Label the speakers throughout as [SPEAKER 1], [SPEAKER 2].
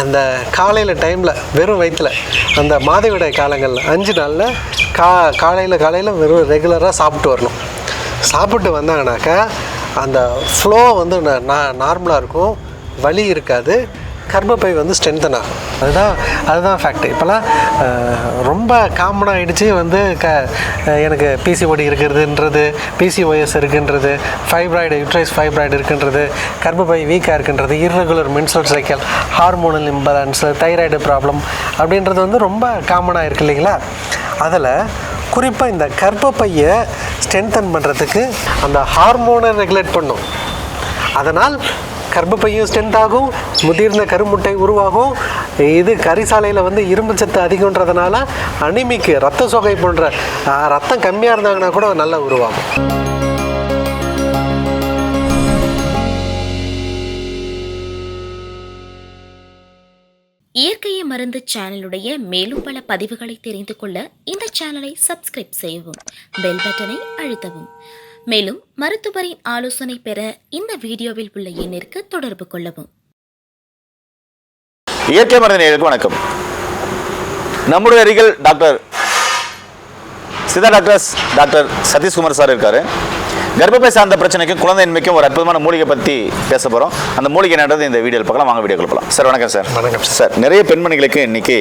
[SPEAKER 1] அந்த காலையில் டைமில் வெறும் வயிற்றில் அந்த மாதவிடாய் காலங்களில் அஞ்சு நாளில் கா காலையில் காலையில் வெறும் ரெகுலராக சாப்பிட்டு வரணும். சாப்பிட்டு வந்தாங்கனாக்கா அந்த ஃப்ளோ வந்து நார்மலாக இருக்கும். வலி இருக்காது. கர்ப்பப்பை வந்து ஸ்ட்ரென்தன் ஆகும் அதுதான் அதுதான் ஃபேக்ட் இப்போலாம் ரொம்ப காமனாக ஆகிடுச்சு வந்து க எனக்கு பிசிஓடி இருக்கிறதுன்றது பிசிஓஎஸ் இருக்குன்றது ஃபைப்ராய்டு யூட்ரைஸ் ஃபைப்ராய்டு இருக்குன்றது கர்ப்பப்பை வீக்காக இருக்குன்றது irregular menstrual cycle hormonal imbalance thyroid problem அப்படின்றது வந்து ரொம்ப காமனாக இருக்கு இல்லைங்களா? அதில் குறிப்பாக இந்த கர்ப்பப்பையை ஸ்ட்ரென்தன் பண்ணுறதுக்கு அந்த ஹார்மோனை ரெகுலேட் பண்ணும். அதனால் கர்ப்பப்பையும் ஸ்ட்ரென்த் ஆகும் முதிர்ந்த கருமுட்டை உருவாகும். இது கரிசாலையில் வந்து இரும்பு சத்து அதிகன்றதுனால அனிமிக்கு ரத்த சோகை போன்ற ரத்தம் கம்மியாக இருந்தாங்கன்னா கூட நல்லா உருவாகும்.
[SPEAKER 2] இயற்கையை மருந்து சேனலுடைய மேலும் பல பதிவுகளை தெரிந்து கொள்ள இந்த சேனலை சப்ஸ்கிரைப் செய்யவும் பெல் பட்டனை அழுத்தவும். மேலும் மருத்துவரின் ஆலோசனை பெற இந்த வீடியோவில் உள்ள எண்ணிற்கு தொடர்பு கொள்ளவும்.
[SPEAKER 3] இயற்கை மருந்து நேயர்களுக்கு வணக்கம். நம்முடைய அருகில் doctor Siddha doctors doctor Sathishkumar sir இருக்காரு. கர்ப்பப்பை சார்ந்த பிரச்சனைக்கும் குழந்தையின்மைக்கும் ஒரு அற்புதமான மூலிகை பற்றி பேச போகிறோம் அந்த மூலிகை என்னன்றது இந்த வீடியோவில் பார்க்கலாம். வாங்க வீடியோ போகலாம் சார் வணக்கம் சார்.
[SPEAKER 1] வணக்கம் சார்.
[SPEAKER 3] நிறைய பெண்மணிகளுக்கு இன்னைக்கு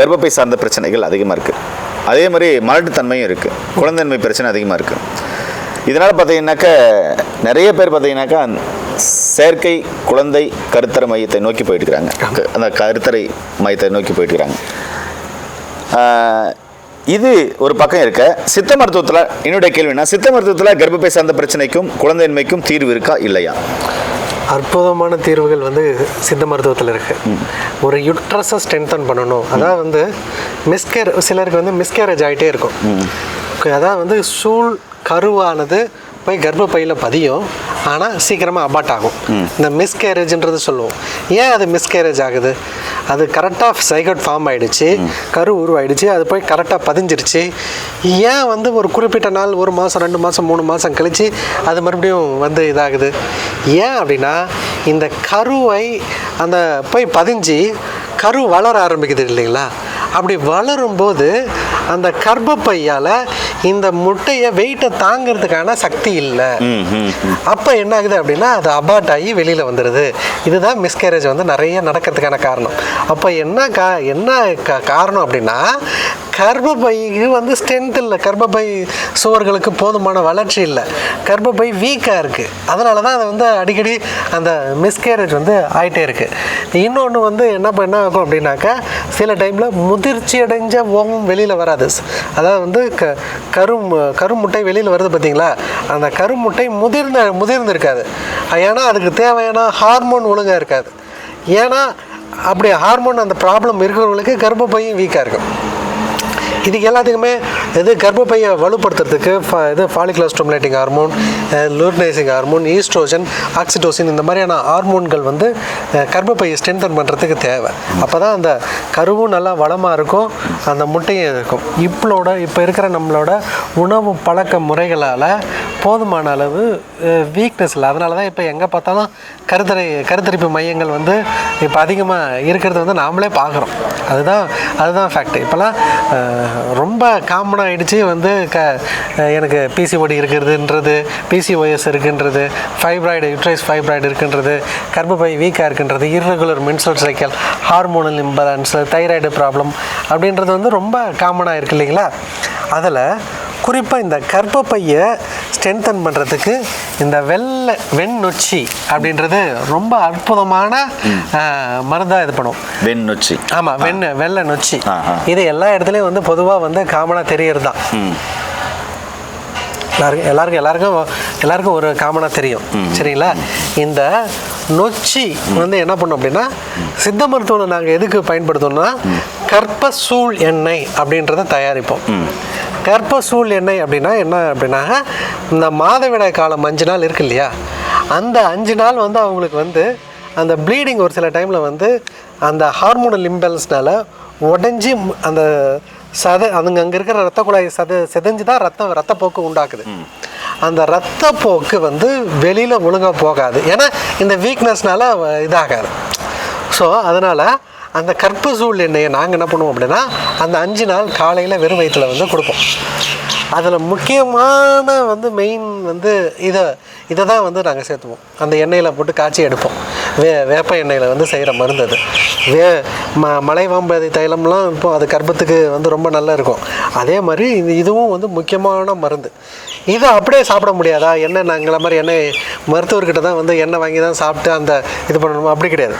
[SPEAKER 3] கர்ப்பப்பை சார்ந்த பிரச்சனைகள் அதிகமாக இருக்குது அதே மாதிரி மலட்டுத்தன்மையும் இருக்குது குழந்தையின்மை பிரச்சனை அதிகமாக இருக்குது இதனால் பார்த்தீங்கன்னாக்க நிறைய பேர் பார்த்தீங்கன்னாக்கா செயற்கை குழந்தை கருத்தர மையத்தை நோக்கி போயிட்டு இருக்கிறாங்க க- அந்த கருத்தரை மையத்தை நோக்கி போயிட்டு இருக்கிறாங்க ஆஹ், இது ஒரு பக்கம் இருக்க. சித்த மருத்துவத்தில் என்னுடைய கேள்வினா சித்த மருத்துவத்தில் கர்ப்பப்பை சார்ந்த பிரச்சனைக்கும் குழந்தையின்மைக்கும் தீர்வு இருக்கா இல்லையா?
[SPEAKER 1] அற்புதமான தீர்வுகள் வந்து சித்த மருத்துவத்தில் இருக்குது ஒரு யுட்ரஸை ஸ்ட்ரென்தன் பண்ணணும். அதாவது வந்து மிஸ்கேர் சிலருக்கு வந்து மிஸ்கேரேஜ் ஆகிட்டே இருக்கும். அதாவது வந்து சூழ் கருவானது போய் கர்ப்பப்பையில் பதியும். ஆனால் சீக்கிரமாக அபார்ட் ஆகும். இந்த மிஸ்கேரேஜ்ன்றது சொல்லுவோம். ஏன் அது மிஸ்கேரேஜ் ஆகுது? அது கரெக்டாக சைகட் ஃபார்ம் ஆயிடுச்சு கரு உருவாயிடுச்சு அது போய் கரெக்டாக பதிஞ்சிருச்சு. ஏன் வந்து ஒரு குறிப்பிட்ட நாள் ஒரு மாதம் ரெண்டு மாதம் மூணு மாதம் கழித்து அது மறுபடியும் வந்து இதாகுது? ஏன் அப்படின்னா இந்த கருவை அந்த போய் பதிஞ்சு கரு வளர ஆரம்பிக்குது இல்லைங்களா? அப்படி வளரும்போது அந்த கர்ப்பப்பையால் இந்த முட்டையை வெயிட்டை தாங்கிறதுக்கான சக்தி இல்லை. அப்போ என்ன ஆகுது அப்படின்னா அது அபார்ட் ஆகி வெளியில் வந்துடுது இதுதான் மிஸ்கேரேஜ் வந்து நிறைய நடக்கிறதுக்கான காரணம். அப்போ என்ன கா என்ன கா- காரணம் அப்படின்னா கர்ப்பப்பைக்கு வந்து ஸ்ட்ரென்த் இல்லை. கர்ப்பப்பை சுவர்களுக்கு போதுமான வளர்ச்சி இல்லை. கர்ப்பப்பை வீக்காக இருக்குது அதனால தான் அது வந்து அடிக்கடி அந்த மிஸ்கேரேஜ் வந்து ஆகிட்டே இருக்குது இன்னொன்று வந்து என்ன பண்ண ஆகும் அப்படின்னாக்கா சில டைமில் முதிர்ச்சி அடைஞ்ச ஓமம் வெளியில் வராது. அதாவது வந்து க கரும் கருமுட்டை வெளியில் வருது பார்த்தீங்களா அந்த கருமுட்டை முதிர்ந்த முதிர்ந்து இருக்காது ஏன்னா அதுக்கு தேவையான ஹார்மோன் ஒழுங்காக இருக்காது. ஏன்னா அப்படி ஹார்மோன் அந்த ப்ராப்ளம் இருக்கிறவங்களுக்கு கர்ப்பப்பையும் வீக்காக இருக்கும். இதுக்கு எல்லாத்துக்குமே இது கர்ப்பப்பையை வலுப்படுத்துறதுக்கு ஃப- இது follicular stimulating hormone luteinizing hormone oestrogen oxytocin இந்த மாதிரியான ஹார்மோன்கள் வந்து கர்ப்பப்பையை ஸ்ட்ரென்தன் பண்ணுறதுக்கு தேவை. அப்போ தான் அந்த கருவும் நல்லா வளமாக இருக்கும் அந்த முட்டையும் இருக்கும். இப்பளோட இப்போ இருக்கிற நம்மளோட உணவு பழக்க முறைகளால் போதுமான அளவு வீக்னஸ் இல்லை. அதனால தான் இப்போ எங்கே பார்த்தாலும் கருத்தரை கருத்தரிப்பு மையங்கள் வந்து இப்போ அதிகமாக இருக்கிறது வந்து நாமளே பார்க்குறோம். அதுதான் அதுதான் ஃபேக்ட் இப்போலாம் ரொம்ப காமனாக ஆகிடுச்சு வந்து க எனக்கு பிசிஓடி இருக்கிறதுன்றது பிசிஓஎஸ் இருக்குன்றது ஃபைப்ராய்டு யூட்ரைஸ் ஃபைப்ராய்டு இருக்குன்றது கர்ப்பப்பை வீக்காக இருக்குன்றது irregular menstrual cycle hormonal imbalance thyroid problem அப்படின்றது வந்து ரொம்ப காமனாக இருக்கு இல்லைங்களா? அதில் குறிப்பாக இந்த கர்ப்பப்பையை ஸ்ட்ரென்தன் பண்ணுறதுக்கு இந்த வெள்ளை வெண்ணொச்சி அப்படின்றது ரொம்ப அற்புதமான மருந்தாக இது பண்ணும்.
[SPEAKER 3] வெண் நொச்சி
[SPEAKER 1] ஆமாம் வெண்ணெ வெள்ளை நொச்சி. இது எல்லா இடத்துலையும் வந்து பொதுவாக வந்து காமனாக தெரியறது தான். எல்லாருக்கும் எல்லாருக்கும் எல்லாருக்கும் எல்லாருக்கும் ஒரு காமனாக தெரியும். சரிங்களா? இந்த நொச்சி வந்து என்ன பண்ணோம் அப்படின்னா சித்த மருத்துவம் நாங்கள் எதுக்கு பயன்படுத்தோம்னா கற்பசூல் எண்ணெய் அப்படின்றத தயாரிப்போம். கற்பசூல் எண்ணெய் அப்படின்னா என்ன அப்படின்னா இந்த மாதவிடாய் காலம் அஞ்சு நாள் இருக்கு இல்லையா? அந்த அஞ்சு நாள் வந்து அவங்களுக்கு வந்து அந்த ப்ளீடிங் ஒரு சில டைமில் வந்து அந்த ஹார்மோனல் இம்பேலன்ஸ்னால உடஞ்சி அந்த சத அதுங்க அங்கே இருக்கிற ரத்த குழாய் சத செதஞ்சு தான் ரத்தம் ரத்தப்போக்கு உண்டாக்குது. அந்த ரத்தப்போக்கு வந்து வெளியில் ஒழுங்காக போகாது. ஏன்னா இந்த வீக்னஸ்னால இதாகாது. ஸோ அதனால் அந்த கற்பசூல் எண்ணெயை நாங்கள் என்ன பண்ணுவோம் அப்படின்னா அந்த அஞ்சு நாள் காலையில் வெறும் வயிற்றில் வந்து கொடுப்போம். அதில் முக்கியமான வந்து மெயின் வந்து இதை இதை தான் வந்து நாங்கள் சேர்த்துவோம். அந்த எண்ணெயில் போட்டு காய்ச்சி எடுப்போம். வே வேப்ப எண்ணெயில் வந்து செய்கிற மருந்து அது. வே ம மலைவாம்பதி தைலம்லாம் இப்போ அது கர்ப்பத்துக்கு வந்து ரொம்ப நல்லா இருக்கும். அதே மாதிரி இது இதுவும் வந்து முக்கியமான மருந்து. இதை அப்படியே சாப்பிட முடியாதா? எண்ணெய் நாங்கள மாதிரி எண்ணெய் மருத்துவர்கிட்ட தான் வந்து எண்ணெய் வாங்கி தான் சாப்பிட்டு அந்த இது பண்ணணுமா? அப்படி கிடையாது.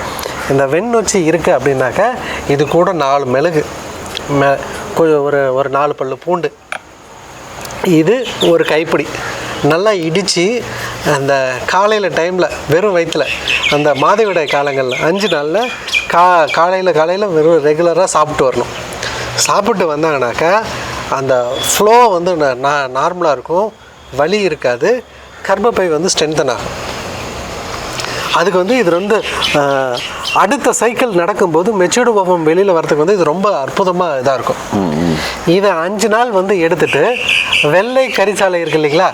[SPEAKER 1] இந்த வெண்ணொச்சி இருக்குது அப்படின்னாக்கா இது கூட நாலு மிளகு. மெ கொஞ்சம் ஒரு ஒரு நாலு பல்லு பூண்டு. இது ஒரு கைப்பிடி. நல்லா இடித்து அந்த காலையில் டைமில் வெறும் வயிற்றில் அந்த மாதவிடாய் காலங்களில் அஞ்சு நாளில் கா காலையில் காலையில் வெறும் ரெகுலராக சாப்பிட்டு வரணும். சாப்பிட்டு வந்தாங்கனாக்கா அந்த ஃப்ளோ வந்து நார்மலாக இருக்கும். வலி இருக்காது. கர்ப்பப்பை வந்து ஸ்ட்ரென்தன் ஆகும். அதுக்கு வந்து இது வந்து அடுத்த சைக்கிள் நடக்கும்போது மெச்சூர்டு பாபம் வெளியில் வரதுக்கு வந்து இது ரொம்ப அற்புதமாக இதாக இருக்கும். இதை அஞ்சு நாள் வந்து எடுத்துட்டு வெள்ளை கரிசாலை இருக்கு இல்லைங்களா?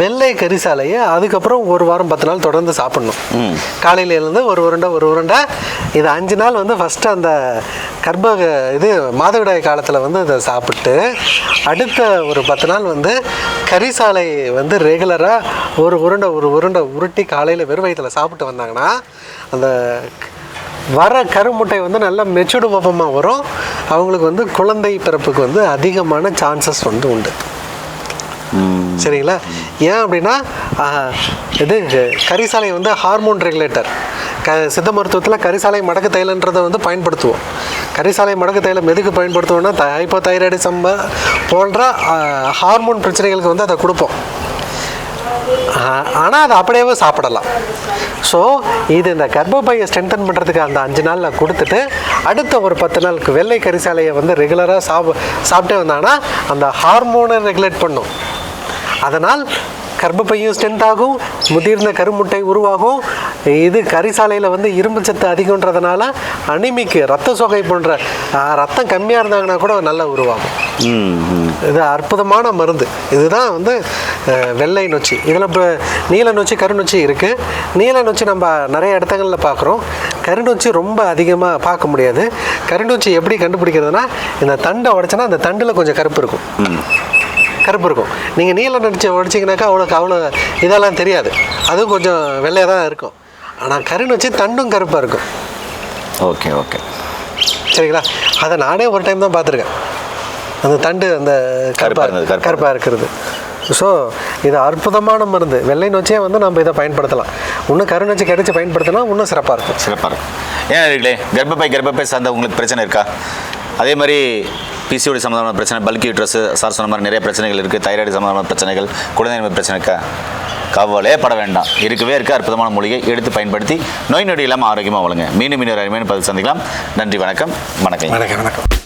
[SPEAKER 1] வெள்ளை கரிசாலையை அதுக்கப்புறம் ஒரு வாரம் பத்து நாள் தொடர்ந்து சாப்பிடணும். காலையில இருந்து ஒரு உருண்டை ஒரு உருண்டை. இது அஞ்சு நாள் வந்து ஃபஸ்ட்டு அந்த கர்ப்ப இது மாதவிடாய் காலத்தில் வந்து இதை சாப்பிட்டு அடுத்த ஒரு பத்து நாள் வந்து கரிசாலை வந்து ரெகுலராக ஒரு உருண்டை ஒரு உருண்டை உருட்டி காலையில் வெறும் வயிற்றில் சாப்பிட்டு வந்தாங்கன்னா அந்த வர கருமுட்டை வந்து நல்லா மெச்சூர்டு பாப்பமாக வரும். அவங்களுக்கு வந்து குழந்தை பிறப்புக்கு வந்து அதிகமான சான்சஸ் வந்து உண்டு. சரிங்களா? ஏன் அப்படின்னா இது கரிசாலை வந்து ஹார்மோன் ரெகுலேட்டர் க சித்த மருத்துவத்தில் கரிசாலை மடக்கு தைலன்றதை வந்து பயன்படுத்துவோம். கரிசாலை மடக்கு தைலம் எதுக்கு பயன்படுத்துவோம்னா த ஹைப்போ தைராய்டிசம் போன்ற ஹார்மோன் பிரச்சனைகளுக்கு வந்து அதை கொடுப்போம். ஆனால் அதை அப்படியே சாப்பிடலாம். ஸோ இது இந்த கர்ப்பப்பையை ஸ்ட்ரென்தன் பண்ணுறதுக்கு அந்த அஞ்சு நாளில் கொடுத்துட்டு அடுத்த ஒரு பத்து நாளுக்கு வெள்ளை கரிசாலையை வந்து ரெகுலராக சாப்பிட சாப்பிட்டே வந்தாங்கன்னா அந்த ஹார்மோனை ரெகுலேட் பண்ணும். அதனால் கர்ப்பப்பையும் ஸ்ட்ரென்த் ஆகும் முதிர்ந்த கருமுட்டை உருவாகும். இது கரிசாலையில் வந்து இரும்பு சத்து அதிகன்றதுனால அனிமிக்கு ரத்த சோகை போன்ற ரத்தம் கம்மியாக இருந்தாங்கன்னா கூட நல்லா உருவாகும். இது அற்புதமான மருந்து. இதுதான் வந்து வெள்ளை நொச்சி. இதில் இப்போ நீல நொச்சி கருநொச்சி இருக்குது நீல நொச்சி நம்ம நிறைய இடத்துங்களில் பார்க்குறோம் கருநொச்சி ரொம்ப அதிகமாக பார்க்க முடியாது. கருநொச்சி எப்படி கண்டுபிடிக்கிறதுனா இந்த தண்டை உடைச்சோன்னா அந்த தண்டில் கொஞ்சம் கருப்பு இருக்கும். கருப்பு இருக்கும். நீங்கள் நீல நொச்சி உடைச்சிங்கனாக்கா அவ்வளோக்கு அவ்வளோ இதெல்லாம் தெரியாது. அதுவும் கொஞ்சம் வெள்ளையாக தான் இருக்கும். ஆனால் கருநொச்சி தண்டும் கருப்பாக இருக்கும்.
[SPEAKER 3] Okay okay.
[SPEAKER 1] சரிங்களா? அதை நானே ஒரு டைம் தான் பார்த்துருக்கேன். அந்த தண்டு அந்த
[SPEAKER 3] கருப்பா
[SPEAKER 1] கருப்பாக கருப்பாக இருக்கிறது. ஸோ இது அற்புதமான மருந்து. வெள்ளை நொச்சியை வந்து நம்ம இதை பயன்படுத்தலாம். இன்னும் கருநொச்சி கிடைச்சி பயன்படுத்தினா இன்னும் சிறப்பாக இருக்கும்.
[SPEAKER 3] சிறப்பாக இருக்கும். ஏன் இருக்கலே கர்ப்பப்பை கர்ப்பப்பை சார்ந்த உங்களுக்கு பிரச்சனை இருக்கா? அதே மாதிரி பிசிஓடி சம்மந்தமான பிரச்சனை பல்கி ட்ரெஸ் சார் சொன்ன மாதிரி நிறைய பிரச்சனைகள் இருக்குது தைராய்டு சம்மந்தமான பிரச்சனைகள் குழந்தை பிரச்சனைக்கா கவலையே பட வேண்டாம். இருக்கவே இருக்க அற்புதமான மூலிகை எடுத்து பயன்படுத்தி நோய் நொடி இல்லாமல் ஆரோக்கியமாக வழங்க. மீண்டும் மீண்டும் அருமையான பதில் சந்திக்கலாம். நன்றி வணக்கம் வணக்கம்.
[SPEAKER 1] வணக்கம் வணக்கம்.